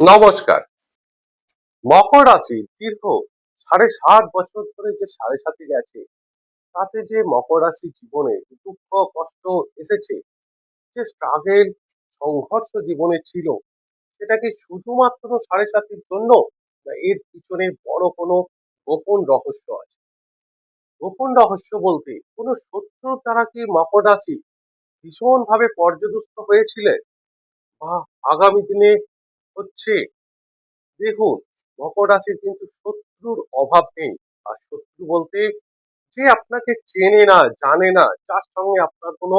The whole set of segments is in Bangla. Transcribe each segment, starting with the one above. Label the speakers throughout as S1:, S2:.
S1: নমস্কার। মকর রাশি দীর্ঘ সাড়ে সাত বছর ধরে যে সাড়ে সাথে গেছে, তাতে যে মকর রাশির জীবনে দুঃখ, কষ্ট এসেছে, যে স্ট্রাগেল সংঘর্ষ জীবনে ছিল, সেটা কি শুধুমাত্র সাড়ে সাতির জন্য, না এর পিছনে বড় কোনো গোপন রহস্য আছে? গোপন রহস্য বলতে কোনো শত্রুর দ্বারা কি মকর রাশি ভীষণ ভাবে পর্যদস্ত হয়েছিলেন? বা আগামী দিনে হচ্ছে। দেখুন, মকর রাশির কিন্তু শত্রুর অভাব নেই। আর শত্রু বলতে যে আপনাকে চেনে না, জানে না, যার সঙ্গে আপনার কোনো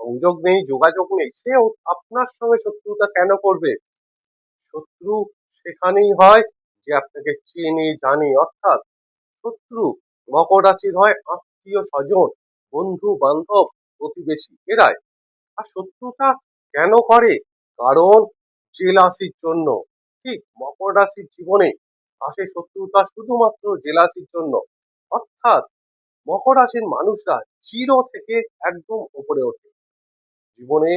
S1: সংযোগ নেই, যোগাযোগ নেই সে আপনার সঙ্গে শত্রুতা কেন করবে? শত্রু সেখানেই হয় যে আপনাকে চেনে, জানে। অর্থাৎ শত্রু মকর রাশির হয় আত্মীয় স্বজন, বন্ধু বান্ধব, প্রতিবেশী, এরাই। আর শত্রুতা কেন করে? কারণ জেলাসির জন্য। ঠিক মকর রাশির জীবনে আসে শত্রুতা শুধুমাত্র জেলাসির জন্য। অর্থাৎ মকর রাশির মানুষরা জিরো থেকে একদম উপরে ওঠে। জীবনে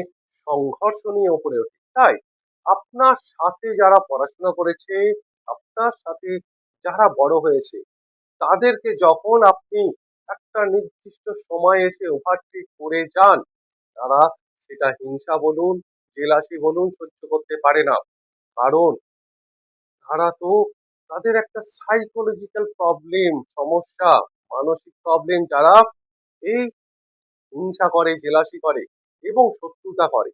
S1: সংঘর্ষ নিয়ে উপরে ওঠে। তাই, আপনার সাথে যারা পড়াশোনা করেছে, আপনার সাথে যারা বড় হয়েছে, তাদেরকে যখন আপনি একটা নির্দিষ্ট সময় এসে ওভারটেক করে যান, তারা সেটা হিংসা বলুন জেলাসি বলুন, সহ্য করতে পারে না। কারণ তারা তো তাদের একটা সাইকোলজিক্যাল প্রবলেম সমস্যা, মানসিক প্রবলেম যারা এই হিংসা করে, জেলাসি করে এবং শত্রুতা করে।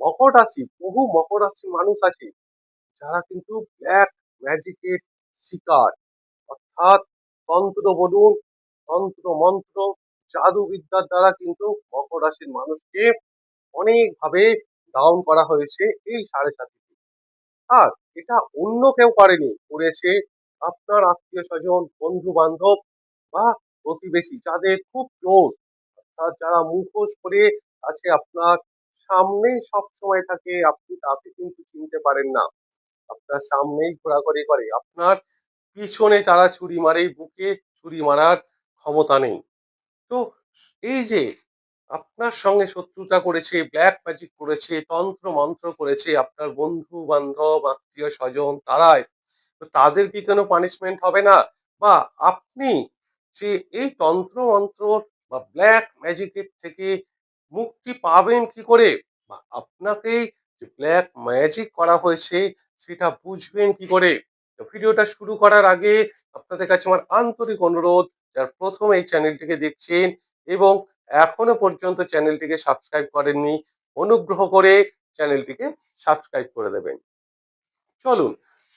S1: মকর রাশি বহু মকর রাশি মানুষ আছে যারা কিন্তু ব্ল্যাক ম্যাজিকের শিকার। অর্থাৎ তন্ত্র বলুন তন্ত্র মন্ত্র জাদুবিদ্যার দ্বারা কিন্তু মকর রাশির মানুষকে অনেকভাবে ডাউন করা হয়েছে এই সাড়ে সাতিতে আর এটা অন্য কেউ করেনি, করেছে আপনার আত্মীয় স্বজন বন্ধু বান্ধব বা প্রতিবেশী যাদের খুব ক্লোজ অর্থাৎ যারা মুখোশ করে আছে, আপনার সামনেই সব সময় থাকে, আপনি তাকে কিন্তু চিনতে পারেন না। আপনার সামনেই ঘোরাঘুরি করে, আপনার পিছনে তারা ছুরি মারে, বুকে ছুরি মারার ক্ষমতা নেই। তো এই যে আপনার সঙ্গে শত্রুতা করেছে ব্ল্যাক ম্যাজিক করেছে তন্ত্র মন্ত্র করেছে, আপনার বন্ধু বান্ধব আত্মীয় স্বজন তারাই। তো তাদের কি কোনো পানিশমেন্ট হবে না? বা আপনি যে এই তন্ত্র মন্ত্র বা ব্ল্যাক ম্যাজিকের থেকে মুক্তি পাবেন কি করে? বা আপনাকেই যে ব্ল্যাক ম্যাজিক করা হয়েছে, সেটা বুঝবেন কি করে? তো ভিডিওটা শুরু করার আগে আপনাদের কাছে আমার আন্তরিক অনুরোধ, যার প্রথম এই চ্যানেলটিকে দেখছেন এবং এখনও পর্যন্ত চ্যানেলটিকে সাবস্ক্রাইব করেননি, অনুগ্রহ করে চ্যানেলটিকে সাবস্ক্রাইব করে দেবেন। চলুন,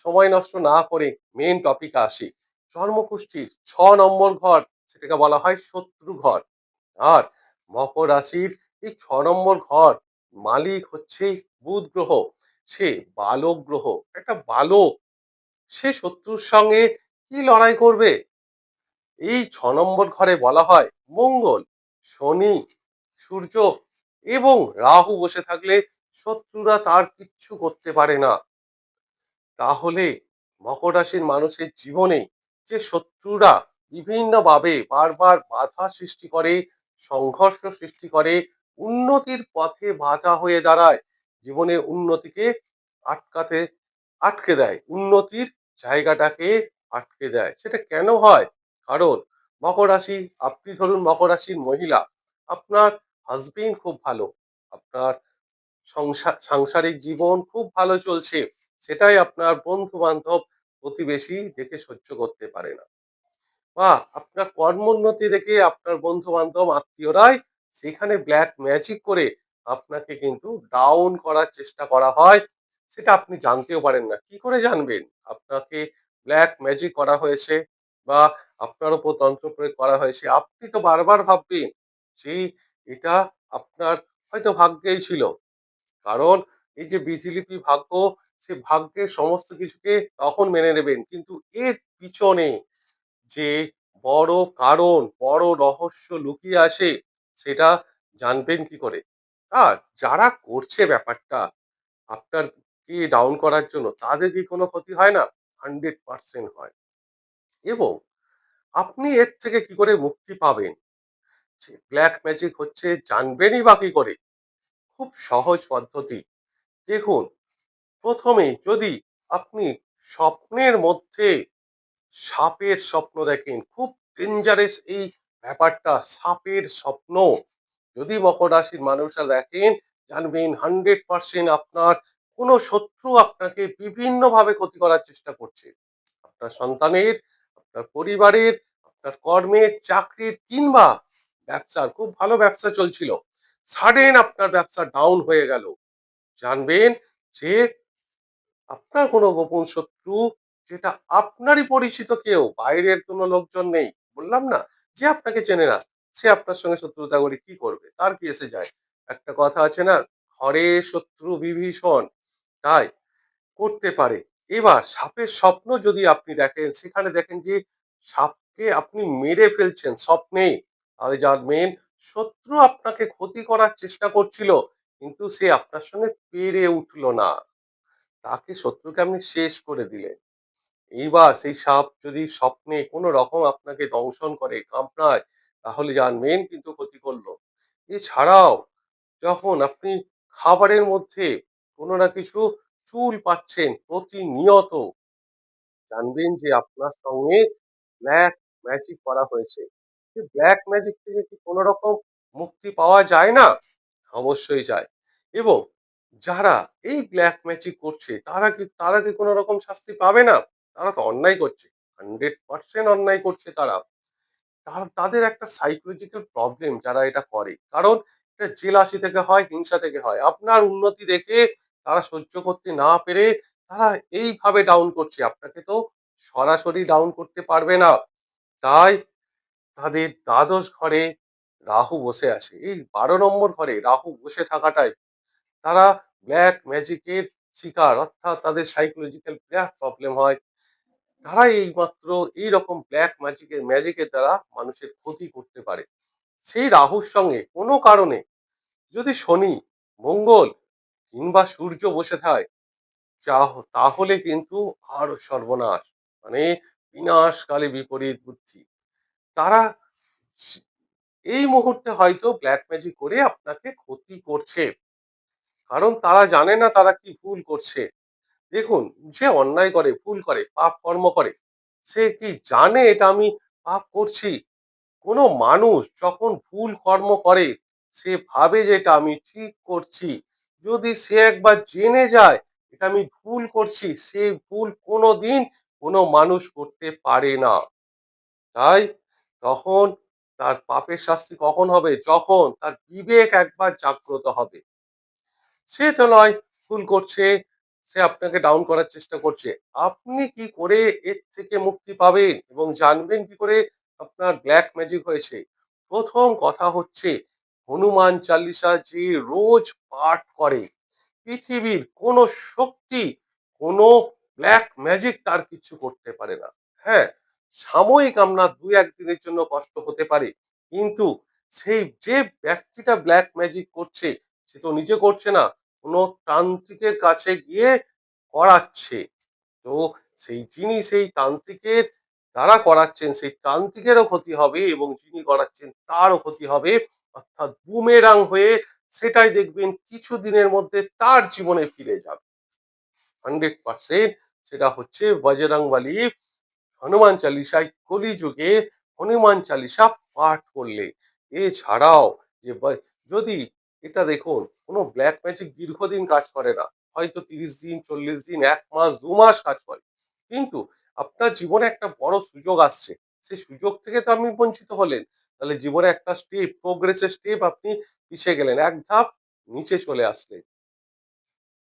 S1: সময় নষ্ট না করে মেন টপিক আসি। জন্মকুষ্ঠির ছ নম্বর ঘর, সেটাকে বলা হয় শত্রু ঘর। আর মকর রাশির এই ছ নম্বর ঘর মালিক হচ্ছে বুধ গ্রহ। সে বালক গ্রহ, একটা বালক। সে শত্রুর সঙ্গে কি লড়াই করবে? এই ছ নম্বর ঘরে বলা হয় মঙ্গল। শনি, সূর্য এবং রাহু বসে থাকলে শত্রুরা তার কিচ্ছু করতে পারে না। তাহলে মকর রাশির মানুষের জীবনে যে শত্রুরা বিভিন্নভাবে বারবার বাধা সৃষ্টি করে, সংঘর্ষ সৃষ্টি করে, উন্নতির পথে বাধা হয়ে দাঁড়ায়, জীবনে উন্নতিকে আটকাতে, আটকে দেয়, উন্নতির জায়গাটাকে আটকে দেয়। সেটা কেন হয়? কারণ মকর রাশি, আপনি ধরুন মকর রাশির মহিলা, আপনার হাজবেন্ড খুব ভালো, আপনার সংসার সাংসারিক জীবন খুব ভালো চলছে, সেটাই আপনার বন্ধু বান্ধব প্রতিবেশী দেখে সহ্য করতে পারে না। বা আপনার কর্মোন্নতি দেখে আপনার বন্ধু বান্ধব আত্মীয়রাই সেখানে ব্ল্যাক ম্যাজিক করে আপনাকে কিন্তু ডাউন করার চেষ্টা করা হয়, সেটা আপনি জানতেও পারেন না। কি করে জানবেন? আপনাকে ব্ল্যাক ম্যাজিক করা হয়েছে বা আপনার উপর তন্ত্র প্রয়োগ করা হয়েছে। আপনি তো বারবার ভাববেন যে এটা আপনার হয়তো ভাগ্যেই ছিল। কারণ এই যে বিধিলিপি ভাগ্য, সে ভাগ্যের সমস্ত কিছুকে তখন মেনে নেবেন। কিন্তু এর পিছনে যে বড় কারণ, বড় রহস্য লুকিয়ে আছে, সেটা জানবেন কি করে? আর যারা করছে ব্যাপারটা আপনার কি ডাউন করার জন্য, তাদের কি কোনো ক্ষতি হয় না? হান্ড্রেড পার্সেন্ট হয়। এবং আপনি এর থেকে কি করে মুক্তি পাবেন? যে ব্ল্যাক ম্যাজিক হচ্ছে জানবেনই বা কি করে? খুব সহজ পদ্ধতি। দেখুন, প্রথমে যদি আপনি স্বপ্নের মধ্যে সাপের স্বপ্ন দেখেন, খুব ডেঞ্জারাস এই ব্যাপারটা, সাপের স্বপ্ন। যদি মকর রাশির মানুষরা দেখেন, জানবেন হান্ড্রেড পার্সেন্ট আপনার কোনো শত্রু আপনাকে বিভিন্নভাবে ক্ষতি করার চেষ্টা করছে। আপনার সন্তানের আপনার পরিবারের, আপনার কর্মের চাকরির কিংবা ব্যবসার, খুব ভালো ব্যবসা চলছিল। সাডেন আপনার ব্যবসা ডাউন হয়ে গেল। জানবেন যে আপনার কোনো গোপন শত্রু, যেটা আপনারই পরিচিত কেউ, বাইরের কোনো লোকজন নেই, বললাম না, যে আপনাকে চেনে না, সে আপনার সঙ্গে শত্রুতা করে কি করবে? তার কি এসে যায়? একটা কথা আছে না, ঘরে শত্রু বিভীষণ, তাই করতে পারে। এবার সাপের স্বপ্ন যদি আপনি দেখেন, সেখানে দেখেন যে সাপকে আপনি মেরে ফেলছেন স্বপ্নে তাহলে মেন শত্রু আপনাকে ক্ষতি করার চেষ্টা করছিল, কিন্তু সে আপনার সঙ্গে পেরে উঠল না। তাকে শত্রুকে আপনি শেষ করে দিলেন। এইবার সেই সাপ যদি স্বপ্নে কোনো রকম আপনাকে দংশন করে, কামড়ায়, তাহলে জানবেন কিন্তু ক্ষতি করল। এছাড়াও, যখন আপনি খাবারের মধ্যে কোনো না কিছু চুল পাচ্ছেন প্রতিনিয়ত। জানবেন যে আপনার সঙ্গে ব্ল্যাক ম্যাজিক করা হয়েছে। ব্ল্যাক ম্যাজিক থেকে কি কোনো রকম মুক্তি পাওয়া যায় না? অবশ্যই যায়। এবং যারা এই ব্ল্যাক ম্যাজিক করছে, তারা কি তারা কি কোনো রকম শাস্তি পাবে না? তারা তো অন্যায় করছে। হান্ড্রেড পার্সেন্ট অন্যায় করছে তারা। তাদের একটা সাইকোলজিক্যাল প্রবলেম যারা এটা করে। কারণ এটা জেলাসি থেকে হয়, হিংসা থেকে হয়। আপনার উন্নতি দেখে তারা সহ্য করতে না পেরে তারা এইভাবে ডাউন করছে। আপনাকে তো সরাসরি ডাউন করতে পারবে না। তাই তাদের দ্বাদশ ঘরে রাহু বসে আছে। এই বারো নম্বর ঘরে রাহু বসে থাকাটাই তারা ব্ল্যাক ম্যাজিকের শিকার, অর্থাৎ তাদের সাইকোলজিক্যাল বিরাট প্রবলেম হয়। তারা এইমাত্র এইরকম ব্ল্যাক ম্যাজিকের ম্যাজিকের দ্বারা মানুষের ক্ষতি করতে পারে। সেই রাহুর সঙ্গে কোনো কারণে যদি শনি, মঙ্গল কিংবা সূর্য বসে থাকে তাহলে কিন্তু আরও সর্বনাশ মানে বিনাশকালে বিপরীত বুদ্ধি। তারা এই মুহূর্তে হয়তো ব্ল্যাক ম্যাজিক করে আপনাকে ক্ষতি করছে। কারণ তারা জানে না তারা কি ভুল করছে। দেখুন, যে অন্যায় করে, ভুল করে, পাপ কর্ম করে, সে কি জানে এটা আমি পাপ করছি? কোনো মানুষ যখন ভুল কর্ম করে, সে ভাবে যে এটা আমি ঠিক করছি। যদি সে একবার জেনে যায় এটা আমি ভুল করছি, সে ভুল কোনো দিন কোনো মানুষ করতে পারে না। তাই তখন তার পাপের শাস্তি কখন হবে? যখন তার বিবেক একবার জাগ্রত হবে। সে তো নয়, ভুল করছে, সে আপনাকে ডাউন করার চেষ্টা করছে। আপনি কি করে এর থেকে মুক্তি পাবেন এবং জানবেন কি করে আপনার ব্ল্যাক ম্যাজিক হয়েছে? প্রথম কথা হচ্ছে হনুমান চালিসা যে রোজ পাঠ করে। পৃথিবীর কোনো শক্তি, কোনো ব্ল্যাক ম্যাজিক তার কিছু করতে পারে না। হ্যাঁ সাময়িক আমরা দুই একদিনের জন্য কষ্ট হতে পারে, কিন্তু সেই যে ব্যক্তিটা ব্ল্যাক ম্যাজিক করছে, সে তো নিজে করছে না, কোনো তান্ত্রিকের কাছে গিয়ে করাচ্ছে। তো সেই যিনি সেই তান্ত্রিকের দ্বারা করাচ্ছেন, সেই তান্ত্রিকেরও ক্ষতি হবে এবং যিনি করাচ্ছেন তারও ক্ষতি হবে। অর্থাৎ বুমেরাং হয়ে সেটাই দেখবেন কিছু দিনের মধ্যে তার জীবনে ফিরে যাবে। হান্ড্রেড পার্সেন্ট সেটা হচ্ছে বজরংবলী হনুমান চালিসায় কলিযুগে হনুমান চালিসা পাঠ করলে। এছাড়াও যে যদি এটা দেখুন, কোনো ব্ল্যাক ম্যাজিক দীর্ঘদিন কাজ করে না, হয়তো তিরিশ দিন, চল্লিশ দিন, এক মাস, দু মাস কাজ করে। কিন্তু আপনার জীবনে একটা বড় সুযোগ আসছে। সেই সুযোগ থেকে তো আপনি বঞ্চিত হলেন। তাহলে জীবনে একটা স্টেপ প্রোগ্রেসের স্টেপ আপনি পিছিয়ে গেলেন। এক ধাপ নিচে চলে আসলেন।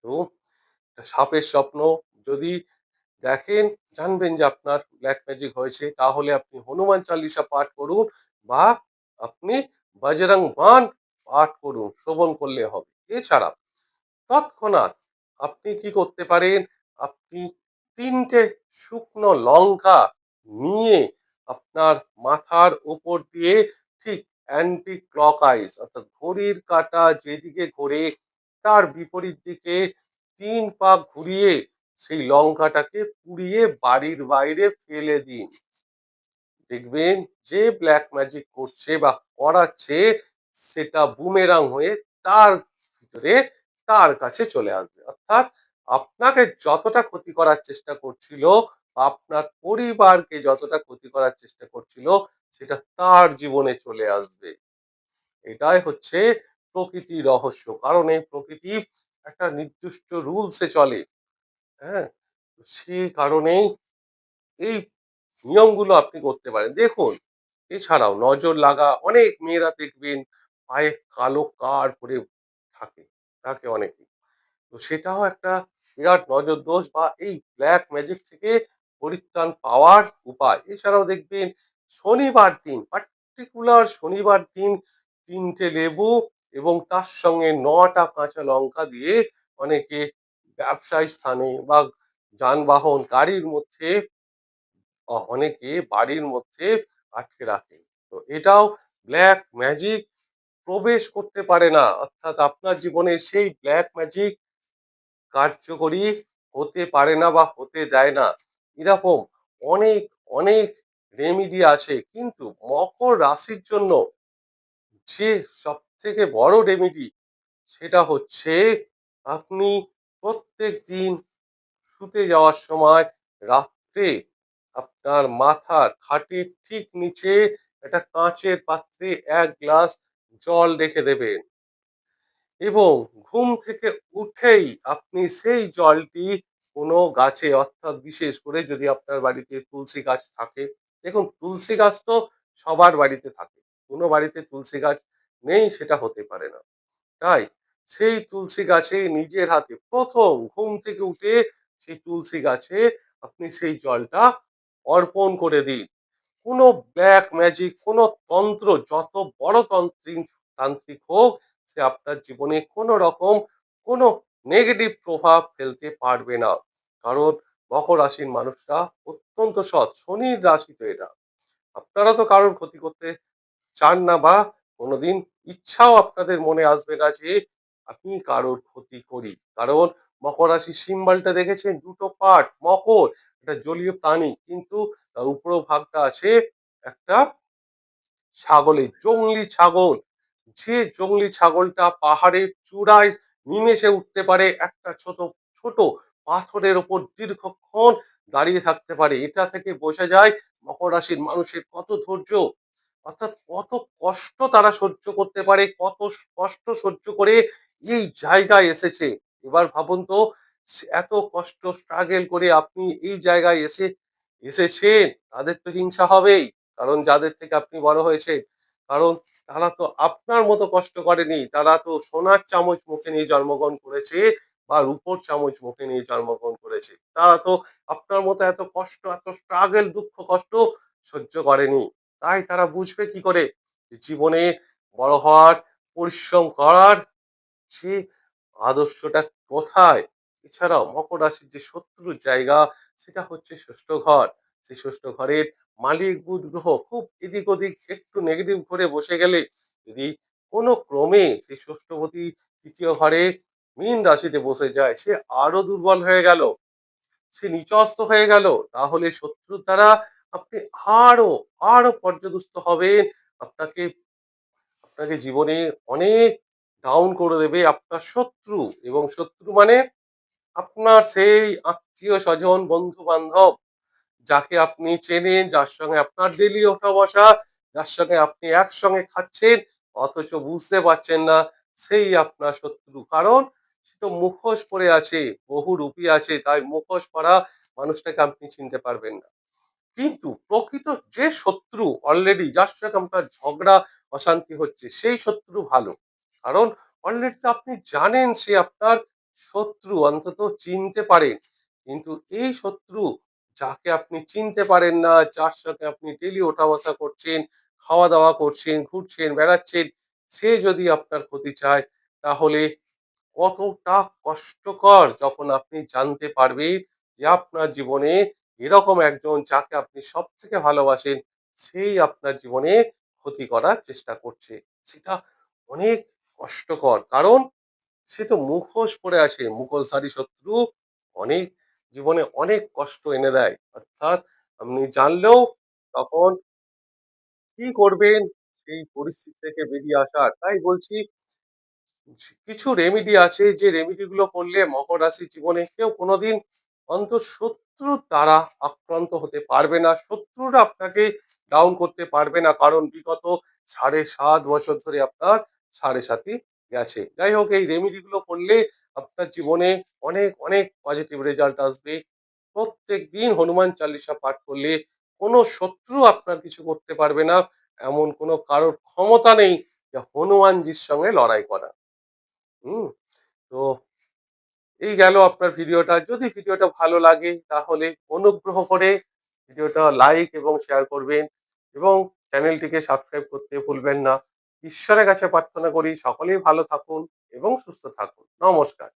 S1: তো সাপের স্বপ্ন যদি দেখেন, জানবেন যে আপনার ব্ল্যাক ম্যাজিক হয়েছে, তাহলে আপনি হনুমান চালিসা পাঠ করুন বা আপনি বজরং বান পাঠ করুন, শ্রবণ করলে হবে। এছাড়া তৎক্ষণাৎ আপনি কি করতে পারেন? আপনি তিনটে শুকনো লঙ্কা নিয়ে আপনার মাথার উপর দিয়ে ঠিক অ্যান্টি ক্লকআইজ অর্থাৎ ঘড়ির কাঁটা যেদিকে ঘোরে, তার বিপরীত দিকে তিন পা ঘুরিয়ে সেই লঙ্কাটাকে পুড়িয়ে বাড়ির বাইরে ফেলে দিন। দেখবেন যে ব্ল্যাক ম্যাজিক করছে বা করাচ্ছে, সেটা বুমেরাং হয়ে তার ভিতরে তার কাছে চলে আসবে। অর্থাৎ আপনাকে যতটা ক্ষতি করার চেষ্টা করছিল আপনার পরিবারকে যতটা ক্ষতি করার চেষ্টা করছিল, সেটা তার জীবনে চলে আসবে। এটাই হচ্ছে প্রকৃতির রহস্য। কারণ এই প্রকৃতি একটা নির্দিষ্ট রুলসে চলে। হ্যাঁ? সেই কারণেই এই নিয়মগুলো আপনি করতে পারেন। দেখুন, এছাড়াও নজর লাগা, অনেক মেয়েরা দেখবেন পায়ে কালো কার পরে থাকে থাকে অনেকে। তো সেটাও একটা বিরাট নজর দোষ বা এই ব্ল্যাক ম্যাজিক থেকে পরিত্রাণ পাওয়ার উপায়। এছাড়াও দেখবেন শনিবার দিন পার্টিকুলার শনিবার দিন তিনটে লেবু এবং তার সঙ্গে নটা কাঁচা লঙ্কা দিয়ে অনেকে ব্যবসায়ী স্থানে বা যানবাহন গাড়ির মধ্যে অনেকে বাড়ির মধ্যে আটকে রাখে তো এটাও ব্ল্যাক ম্যাজিক প্রবেশ করতে পারে না। অর্থাৎ আপনার জীবনে সেই ব্ল্যাক ম্যাজিক কার্যকরী হতে পারে না বা হতে দেয় না। এরকম অনেক অনেক রেমিডি আছে। কিন্তু মকর রাশির জন্য যে সব থেকে বড় রেমিডি সেটা হচ্ছে আপনি প্রত্যেক দিন শুতে যাওয়ার সময় রাত্রে আপনার মাথার খাটের ঠিক নিচে একটা কাঁচের পাত্রে এক গ্লাস জল রেখে দেবেন। এবং ঘুম থেকে উঠেই আপনি সেই জলটি কোনো গাছে অর্থাৎ বিশেষ করে যদি আপনার বাড়িতে তুলসী গাছ থাকে, দেখুন তুলসী গাছ তো সবার বাড়িতে থাকে, কোনো বাড়িতে তুলসী গাছ নেই সেটা হতে পারে না। তাই সেই তুলসী গাছে নিজের হাতে প্রথম ঘুম থেকে উঠে সেই তুলসী গাছে আপনি সেই জলটা অর্পণ করে দিন। কোনো ব্ল্যাক ম্যাজিক কোনো তন্ত্র, যত বড় তন্ত্রিক তান্ত্রিক হোক, সে আপনার জীবনে কোনো রকম কোনো নেগেটিভ প্রভাব ফেলতে পারবে না। কারণ মকর রাশির মানুষরা অত্যন্ত সৎ। শনির রাশি তো এটা। আপনারা তো কারোর ক্ষতি করতে চান না বা কোনোদিন ইচ্ছাও আপনাদের মনে আসবে না যে, আমি কারোর ক্ষতি করি। কারণ মকর রাশির সিম্বলটা দেখেছেন? দুটো পার্ট, মকর এটা জলীয় প্রাণী। কিন্তু তার উপর ভাগটা আছে একটা ছাগলের জংলি ছাগল। যে জংলি ছাগলটা পাহাড়ের চূড়ায় নিমেষে উঠতে পারে, একটা ছোট ছোট পাথরের ওপর দীর্ঘক্ষণ দাঁড়িয়ে থাকতে পারে। এটা থেকে বোঝা যায় মকর রাশির মানুষের কত ধৈর্য, অর্থাৎ কত কষ্ট তারা সহ্য করতে পারে, কত কষ্ট সহ্য করে এই জায়গায় এসেছে। এবার ভাবুন তো এত কষ্ট স্ট্রাগেল করে আপনি এই জায়গায় এসে, এসেছেন, তাদের তো হিংসা হবেই, কারণ যাদের থেকে আপনি বড় হয়েছেন, কারণ তারা তো আপনার মতো কষ্ট করেনি, তারা তো সোনার চামচ মুখে নিয়ে জন্মগ্রহণ করেছে বা রূপোর চামচ মুখে নিয়ে জন্মগ্রহণ করেছে। তারা তো আপনার মতো এত কষ্ট, এত স্ট্রাগল দুঃখ, কষ্ট সহ্য করেনি। তাই তারা বুঝবে কি করে? জীবনে বড় হওয়ার, পরিশ্রম করার সে আদর্শটা কোথায়? এছাড়াও মকর রাশির যে শত্রুর জায়গা, সেটা হচ্ছে ষষ্ঠ ঘর। সেই ষষ্ঠ ঘরের মালিক, বুধ, গ্রহ খুব এদিক ওদিক একটু নেগেটিভ ঘরে বসে গেলে, যদি কোনো ক্রমে সেই ষষ্ঠপতি তৃতীয় ঘরে মীন রাশিতে বসে যায়, সে আরও দুর্বল হয়ে গেল। সে নিচস্ত হয়ে গেল। তাহলে শত্রুর দ্বারা আপনি আরও আরও পর্যদুস্ত হবেন। আপনাকে আপনাকে জীবনে অনেক ডাউন করে দেবে আপনার শত্রু। এবং শত্রু মানে আপনার সেই আত্মীয় স্বজন বন্ধু বান্ধব যাকে আপনি চেনেন, যার সঙ্গে আপনার ডেলি ওঠা বসা, যার সঙ্গে আপনি একসঙ্গে খাচ্ছেন, অথচ বুঝতে পারছেন না, সেই আপনার শত্রু। কারণ তো মুখোশ পরে আছে, বহু রূপী আছে, তাই মুখোশ পরা মানুষটাকে আপনি চিনতে পারবেন না। কিন্তু প্রকৃত যে শত্রু অলরেডি যার সঙ্গে আপনার ঝগড়া, অশান্তি হচ্ছে, সেই শত্রু ভালো। কারণ অলরেডি তো আপনি জানেন সে আপনার শত্রু, অন্তত চিনতে পারেন কিন্তু এই শত্রু যাকে আপনি চিনতে পারেন না, যার সাথে আপনি ডেলি ওঠা বসা করছেন, খাওয়া দাওয়া করছেন, ঘুরছেন, বেড়াচ্ছেন, সে যদি আপনার ক্ষতি চায়, তাহলে কতটা কষ্টকর যখন আপনি জানতে পারবেন যে আপনার জীবনে এরকম একজন যাকে আপনি সব থেকে ভালোবাসেন, সেই আপনার জীবনে ক্ষতি করার চেষ্টা করছে। সেটা অনেক কষ্টকর। কারণ সে তো মুখোশ পড়ে আছে, মুখোশধারী শত্রু অনেক জীবনে অনেক কষ্ট এনে দেয়। অর্থাৎ আপনি জানলেও তখন কি করবেন? সেই পরিস্থিতি থেকে বেরিয়ে আসার। তাই বলছি কিছু রেমিডি আছে যে রেমেডি গুলো করলে মকর রাশির জীবনে কেউ কোনোদিন অন্ত শত্রুর দ্বারা আক্রান্ত হতে পারবে না। শত্রুরা আপনাকে ডাউন করতে পারবে না কারণ বিগত সাড়ে সাত বছর ধরে আপনার সাড়ে সাথী গেছে। যাই হোক, এই রেমেডি গুলো করলে আপনার জীবনে অনেক অনেক পজিটিভ রেজাল্ট আসবে। প্রত্যেক দিন হনুমান চালিসা পাঠ করলে কোনো শত্রু আপনার কিছু করতে পারবে না। এমন কোনো কারোর ক্ষমতা নেই যে হনুমানজির সঙ্গে লড়াই করা। হুম, তো এই গেল আপনার ভিডিওটা। যদি ভিডিওটা ভালো লাগে তাহলে অনুগ্রহ করে ভিডিওটা লাইক এবং শেয়ার করবেন এবং চ্যানেলটিকে সাবস্ক্রাইব করতে ভুলবেন না। ঈশ্বরের কাছে প্রার্থনা করি সকলেই ভালো থাকুন এবং সুস্থ থাকুন। নমস্কার।